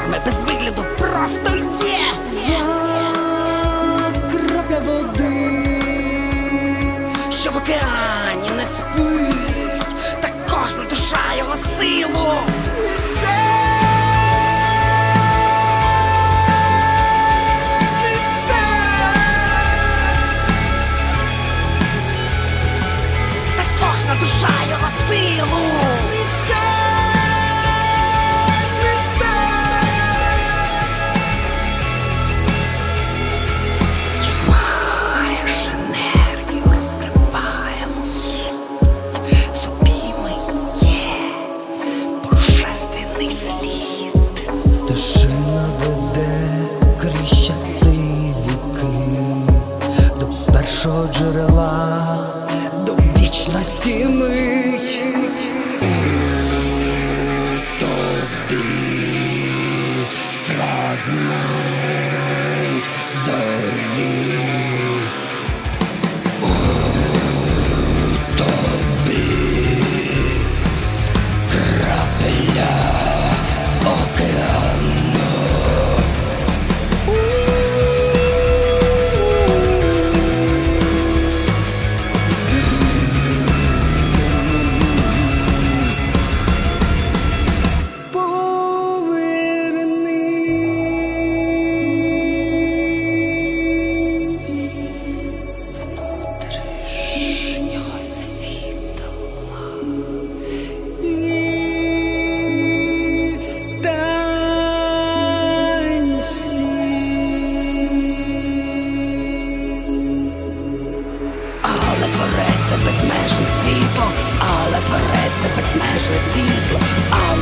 форми, без вигляду, просто є. Як крапля води. Що в океані не спить, та кожна душа його силу. Та душа його силу. Стежина веде крізь часи до першого джерела, до вічності мить. безмежне світло, але твориться безмежне світло. але